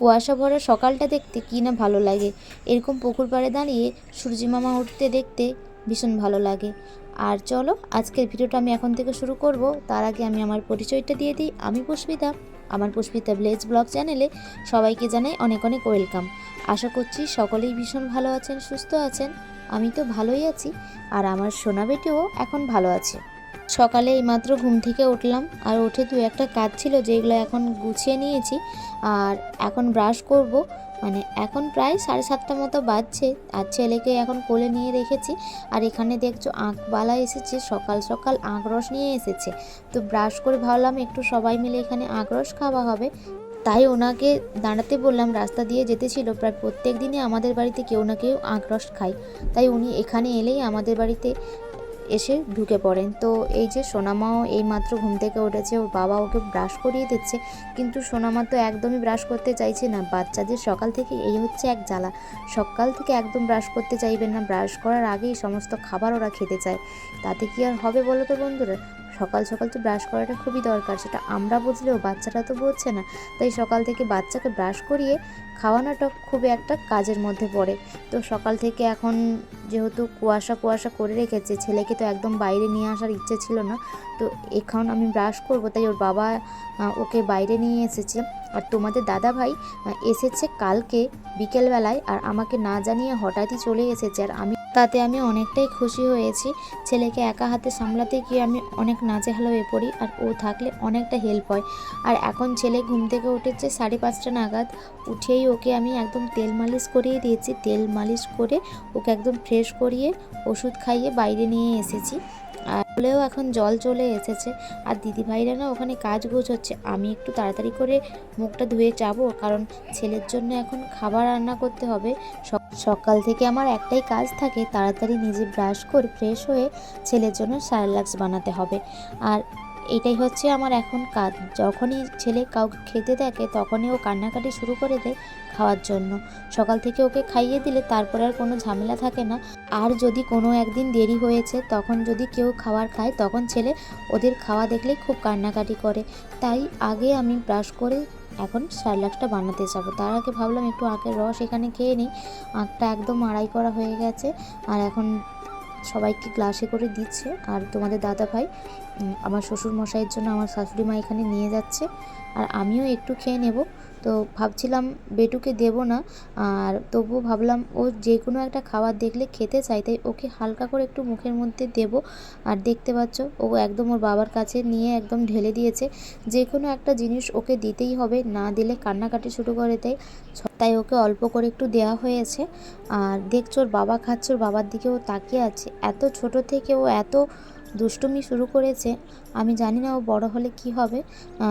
কুয়াশা ভরা সকালটা দেখতে কী না ভালো লাগে। এরকম পুকুর পাড়ে দাঁড়িয়ে সূর্যি মামা উঠতে দেখতে ভীষণ ভালো লাগে। আর চলো, আজকের ভিডিওটা আমি এখন থেকে শুরু করব। তার আগে আমি আমার পরিচয়টা দিয়ে দিই। আমি পুষ্পিতা। আমার পুষ্পিতা ভিলেজ ব্লগ চ্যানেলে সবাইকে জানাই অনেক অনেক ওয়েলকাম। আশা করছি সকলেই ভীষণ ভালো আছেন, সুস্থ আছেন। আমি তো ভালোই আছি। আর আমার সোনা বেটিও এখন ভালো আছে। সকালে এইমাত্র ঘুম থেকে উঠলাম আর উঠে দু একটা কাজ ছিল যেগুলো এখন গুছিয়ে নিয়েছি আর এখন ব্রাশ করব। মানে এখন প্রায় সাড়ে সাতটা মতো বাজছে আর ছেলেকে এখন কোলে নিয়ে রেখেছি। আর এখানে দেখছ আঁকবালা এসেছে, সকাল সকাল আঁক রস নিয়ে এসেছে। তো ব্রাশ করে ভাবলাম একটু সবাই মিলে এখানে আঁক রস খাওয়া হবে। তাই ওনাকে দাঁড়াতে বললাম, রাস্তা দিয়ে যেতেছিল প্রায় প্রত্যেক দিনই আমাদের বাড়িতে কেউ না কেউ আঁক রস খায়। তাই উনি এখানে এলেই আমাদের বাড়িতে এসে ঢুকে পড়েন। তো এই যে সোনামাও এই মাত্র ঘুম থেকে উঠেছে, ওর বাবা ওকে ব্রাশ করিয়ে দিচ্ছে। কিন্তু সোনামা তো একদমই ব্রাশ করতে চাইছে না। বাচ্চাদের সকাল থেকে এই হচ্ছে এক জ্বালা। সকাল থেকে একদম ব্রাশ করতে চাইবেন না। ব্রাশ করার আগেই সমস্ত খাবার ওরা খেতে চায়। তাতে কি আর হবে বলো তো বন্ধুরা? সকাল সকাল তো ব্রাশ করাটা খুবই দরকার, সেটা আমরা বুঝলেও বাচ্চাটা তো বুঝছে না। তাই সকাল থেকে বাচ্চাকে ব্রাশ করিয়ে খাওয়ানোটা খুবই একটা কাজের মধ্যে পড়ে। তো সকাল থেকে এখন যেহেতু কুয়াশা কুয়াশা করে রেখেছে, ছেলেকে তো একদম বাইরে নিয়ে আসার ইচ্ছে ছিল না। তো এখন আমি ব্রাশ করব, তাই ওর বাবা ওকে বাইরে নিয়ে এসেছে। আর তোমাদের দাদা ভাই এসেছে কালকে বিকেলবেলায় আর আমাকে না জানিয়ে হঠাৎই চলে এসেছে। আর আমি, তাতে আমি অনেকটাই খুশি হয়েছি। ছেলেকে একা হাতে সামলাতে গিয়ে আমি অনেক নাজেহাল হয়ে পড়ি আর ও থাকলে অনেকটা হেল্প হয়। আর এখন ছেলে ঘুম থেকে উঠেছে সাড়ে পাঁচটা নাগাদ। উঠেই ওকে আমি একদম তেল মালিশ করিয়ে দিয়েছি। তেল মালিশ করে ওকে একদম ফ্রেশ করিয়ে ওষুধ খাইয়ে বাইরে নিয়ে এসেছি। আর হলেও এখন জল চলে এসেছে। আর দিদিভাইরা না ওখানে কাজ হচ্ছে। আমি একটু তাড়াতাড়ি করে মুখটা ধুয়ে যাব, কারণ ছেলের জন্য এখন খাবার রান্না করতে হবে। সকাল থেকে আমার একটাই কাজ থাকে, তাড়াতাড়ি নিজে ব্রাশ করে ফ্রেশ হয়ে ছেলের জন্য স্যালাক্স বানাতে হবে। আর এটাই হচ্ছে আমার এখন কাজ। যখনই ছেলে কাউকে খেতে দেখে, তখনই ও কান্নাকাটি শুরু করে দেয় খাওয়ার জন্য। সকাল থেকে ওকে খাইয়ে দিলে তারপরে আর কোনো ঝামেলা থাকে না। আর যদি কোনো একদিন দেরি হয়েছে, তখন যদি কেউ খাবার খায়, তখন ছেলে ওদের খাওয়া দেখলেই খুব কান্নাকাটি করে। তাই আগে আমি ব্রাশ করে এখন স্যালাডটা বানাতে যাব। তার আগে ভাবলাম একটু আখের রস এখানে খেয়ে নিই। আখটা একদম আড়াই করা হয়ে গেছে। আর এখন সবাইকে গ্লাসে করে দিচ্ছে। আর তোমাদের দাদা ভাই আমার শ্বশুর মশাইয়ের জন্য আমার শাশুড়ি মা এখানে নিয়ে যাচ্ছে। আর আমিও একটু খেয়ে নেব। তো ভাবছিলাম বেটুকে দেব না, আর তবুও ভাবলাম ও যে কোনো একটা খাবার দেখলে খেতে চাই তাই ওকে হালকা করে একটু মুখের মধ্যে দেব। আর দেখতে পাচ্ছ, ও একদম ওর বাবার কাছে নিয়ে একদম ঢেলে দিয়েছে। যে কোনো একটা জিনিস ওকে দিতেই হবে, না দিলে কান্নাকাটি শুরু করে দেয়। তাই ওকে অল্প করে একটু দেওয়া হয়েছে। আর দেখছ, ওর বাবা খাচ্ছে, ওর বাবার দিকে ও তাকিয়ে আছে। এত ছোট থেকে ও এত দুষ্টুমি শুরু করেছে, আমি জানি না ও বড় হলে কি হবে।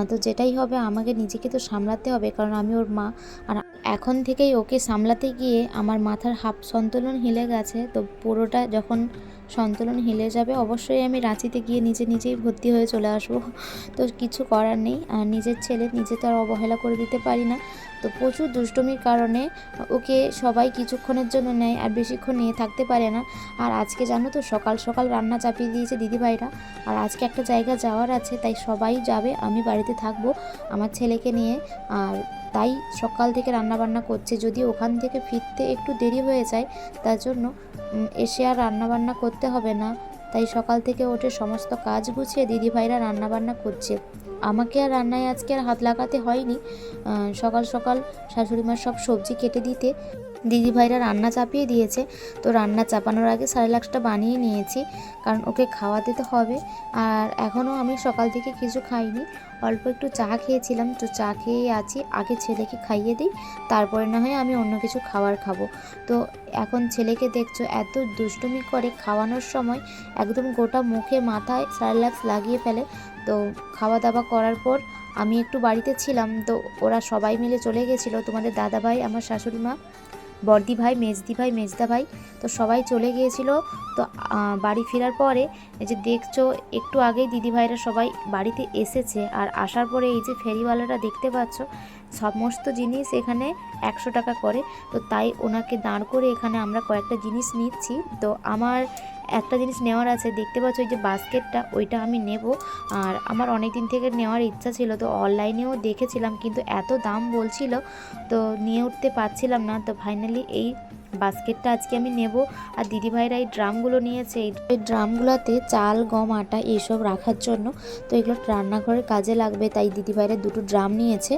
তো যেটাই হবে, আমাকে নিজেকে তো সামলাতে হবে, কারণ আমি ওর মা। আর এখন থেকেই ওকে সামলাতে গিয়ে আমার মাথার হাফ সন্তুলন হিলে গেছে, তো পুরোটা যখন সন্তুলন হিলে যাবে, অবশ্যই আমি রাঁচিতে গিয়ে নিজে নিজেই ভর্তি হয়ে চলে আসব। তো কিছু করার নেই, আর নিজের ছেলে নিজে তো আর অবহেলা করে দিতে পারি না। তো প্রচুর দুষ্টুমির কারণে ওকে সবাই কিছুক্ষণের জন্য নেয় আর বেশিক্ষণ নিয়ে থাকতে পারে না। আর আজকে জানো তো, সকাল সকাল রান্না চাপিয়ে দিয়েছে দিদিভাইরা। আর আজকে একটা জায়গা যাওয়ার আছে, তাই সবাই যাবে, আমি বাড়িতে থাকব আমার ছেলেকে নিয়ে। আর তাই সকাল থেকে রান্নাবান্না করছে। যদি ওখান থেকে ফিরতে একটু দেরি হয়ে যায়, তার জন্য এসে আর রান্নাবান্না করতে হবে না। তাই সকাল থেকে ওঠে সমস্ত কাজ গুছিয়ে দিদিভাইরা রান্নাবান্না করছে। আমাকে আর রান্নায় আজকে আর হাত লাগাতে হয়নি। সকাল সকাল শাশুড়ি মা সব সবজি কেটে দিতে দিদিভাইরা রান্না চাপিয়ে দিয়েছে। তো রান্না চাপানোর আগে সারেলাক্সটা বানিয়ে নিয়েছি, কারণ ওকে খাওয়াতে তো হবে। আর এখনও আমি সকাল থেকে কিছু খাইনি, অল্প একটু চা খেয়েছিলাম। তো চা খেয়েই আছি, আগে ছেলেকে খাইয়ে দিই, তারপরে না হয় আমি অন্য কিছু খাবার খাব। তো এখন ছেলেকে দেখছ, এত দুষ্টুমি করে খাওয়ানোর সময় একদম গোটা মুখে, মাথায় সারেলাক্স লাগিয়ে ফেলে। তো খাওয়া দাওয়া করার পর আমি একটু বাড়িতে ছিলাম, তো ওরা সবাই মিলে চলে গেছিল। তোমাদের দাদা ভাই আমার শাশুড়ি মা বর্দি ভাই মেজদি ভাই মেজদা ভাই তো সবাই চলে গিয়েছিল। তো বাড়ি ফেরার পরে এই যে দেখছ, একটু আগেই দিদিভাইরা সবাই বাড়িতে এসেছে। আর আসার পরে এই যে ফেরিওয়ালাটা দেখতে পাচ্ছ, সমস্ত জিনিস এখানে একশো টাকা করে। তো তাই ওনাকে দাঁড় করে এখানে আমরা কয়েকটা জিনিস নিচ্ছি। তো আমার একটা জিনিস নেওয়ার আছে, দেখতে পাচ্ছ ওই যে বাস্কেটটা, ওইটা আমি নেব। আর আমার অনেক দিন থেকে নেওয়ার ইচ্ছা ছিল, তো অনলাইনেও দেখেছিলাম, কিন্তু এত দাম বলছিল, তো নিয়ে উঠতে পারছিলাম না। তো ফাইনালি এই বাস্কেটটা আজকে আমি নেব। আর দিদিভাইরা এই ড্রামগুলো নিয়েছে এই ড্রামগুলোতে চাল, গম, আটা এইসব রাখার জন্য, তো এগুলো রান্নাঘরের কাজে লাগবে, তাই দিদিভাইরা দুটো ড্রাম নিয়েছে।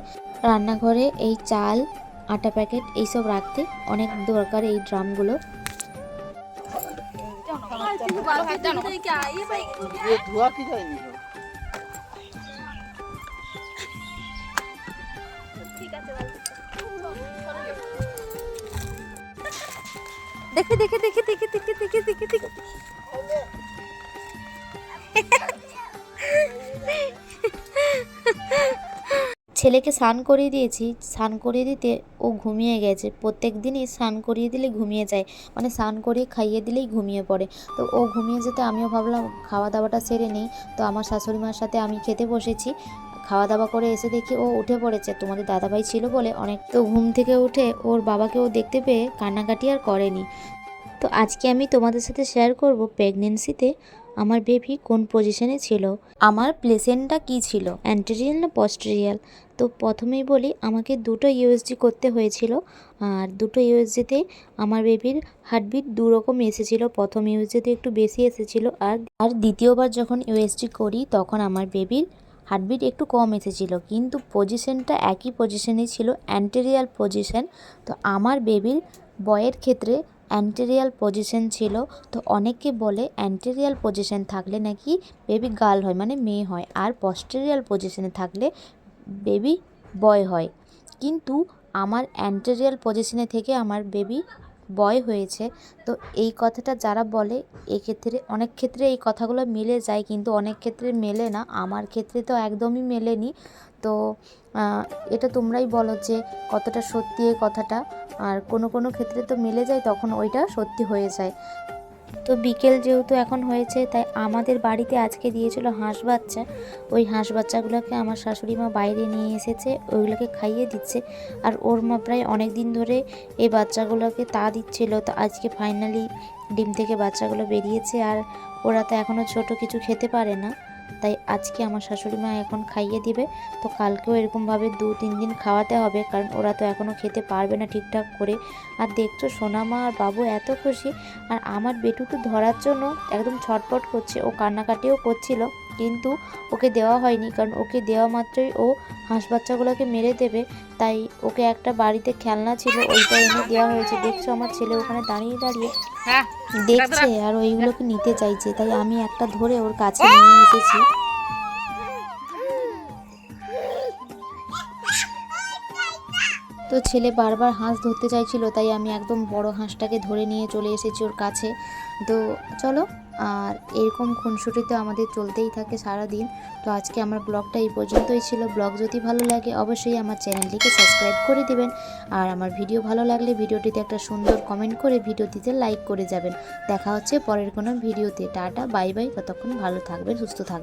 রান্নাঘরে এই চাল, আটা প্যাকেট এইসব রাখতে অনেক দরকার এই ড্রামগুলো। ये धुआ की जाएगी দেখে দেখে দেখে দেখে দেখে দেখে দেখে দেখে ছেলেকে স্নান করিয়ে দিয়েছি, স্নান করিয়ে দিতে ও ঘুমিয়ে গেছে। প্রত্যেক দিনই স্নান করিয়ে দিলে ঘুমিয়ে যায় মানে স্নান করিয়ে খাইয়ে দিলেই ঘুমিয়ে পড়ে। তো ও ঘুমিয়ে যেতে আমিও ভাবলাম খাওয়া দাওয়াটা সেরে নেই। তো আমার শাশুড়ি মার সাথে আমি খেতে বসেছি। খাওয়া দাওয়া করে এসে দেখি ও উঠে পড়েছে। তোমাদের দাদাভাই ছিল বলে অনেক তো ঘুম থেকে উঠে ওর বাবাকেও দেখতে পেয়ে কান্নাকাটি আর করেনি। তো আজকে আমি তোমাদের সাথে শেয়ার করব প্রেগনেন্সিতে আমার বেবি কোন পজিশনে ছিল? আমার প্লেসেন্টটা কি ছিল? অ্যান্টেরিয়াল না পস্টেরিয়াল তো প্রথমেই বলি, আমাকে দুটো ইউএসজি করতে হয়েছিল। আর দুটো ইউএসজিতে আমার বেবির হার্টবিট দু রকম এসেছিল। প্রথম ইউএসজিতে একটু বেশি এসেছিল। আর আর দ্বিতীয়বার যখন ইউএসজি করি, তখন আমার বেবির হার্টবিট একটু কম এসেছিল। কিন্তু পজিশনটা একই পজিশনেই ছিল অ্যান্টেরিয়াল পজিশন তো আমার বেবির বয়ের ক্ষেত্রে অ্যান্টেরিয়াল পজিশন ছিল, তো অনেকে বলে অ্যান্টেরিয়াল পজিশন থাকলে নাকি বেবি গার্ল হয় মানে মেয়ে হয়, আর পস্টেরিয়াল পজিশনে থাকলে বেবি বয় হয়। কিন্তু আমার অ্যান্টেরিয়াল পজিশনে থেকে আমার বেবি বয় হয়েছে। তো এই কথাটা যারা বলে, এক্ষেত্রে অনেক ক্ষেত্রে এই কথাগুলো মিলে যায়, কিন্তু অনেক ক্ষেত্রে মেলে না। আমার ক্ষেত্রে তো একদমই মেলেনি। তো এটা তোমরাই বলো যে কতটা সত্যি এই কথাটা। আর কোনো কোনো ক্ষেত্রে তো মিলে যায়, তখন ওইটা সত্যি হয়ে যায়। তো বিকেল যেহেতু এখন হয়েছে, তাই আমাদের বাড়িতে আজকে দিয়েছিল হাঁস বাচ্চা। ওই হাঁস বাচ্চাগুলোকে আমার শাশুড়ি মা বাইরে নিয়ে এসেছে, ওইগুলোকে খাইয়ে দিচ্ছে। আর ওর মা প্রায় অনেক দিন ধরে এই বাচ্চাগুলোকে তা দিচ্ছিল। তো আজকে ফাইনালি ডিম থেকে বাচ্চাগুলো বেরিয়েছে, আর ওরা তো এখনও ছোট, কিছু খেতে পারে না। তাই আজকে আমার শাশুড়ি মা এখন খাইয়ে দিবে। তো কালকেও এরকমভাবে দু, তিন দিন খাওয়াতে হবে, কারণ ওরা তো এখনও খেতে পারবে না ঠিকঠাক করে। আর দেখছ সোনা মা আর বাবু এত খুশি, আর আমার বেটু তো ধরার জন্য একদম ছটপট করছে, ও কান্নাকাটিও করছিল। কিন্তু ওকে দেওয়া হয়নি কারণ ওকে দেওয়া মাত্রই ও হাঁস বাচ্চাগুলোকে মেরে দেবে। তাই ওকে একটা বাড়িতে খেলনা ছিল ওইটা এনে দেওয়া হয়েছে। দেখছ আমার ছেলে ওখানে দাঁড়িয়ে দাঁড়িয়ে হ্যাঁ দেখছে আর ওইগুলোকে নিতে চাইছে। তাই আমি একটা ধরে ওর কাছে নিয়ে এসেছি। তো ছেলে বারবার হাঁস ধরতে চাইছিল তাই আমি একদম বড় হাঁসটাকে ধরে নিয়ে চলে এসেছি ওর কাছে। তো চলো আর এরকম খুনসুটি তো আমাদের চলতেই থাকে সারা দিন তো আজকে আমার ব্লগটা এই পর্যন্তই ছিল। ব্লগ যদি ভালো লাগে, অবশ্যই আমার চ্যানেলটিকে সাবস্ক্রাইব করে দিবেন। আর আমার ভিডিও ভালো লাগলে ভিডিওটিতে একটা সুন্দর কমেন্ট করে ভিডিওটিতে লাইক করে যাবেন। দেখা হচ্ছে পরের কোনো ভিডিওতে। টাটা, বাই বাই, ততক্ষণ ভালো থাকবেন, সুস্থ থাকবেন।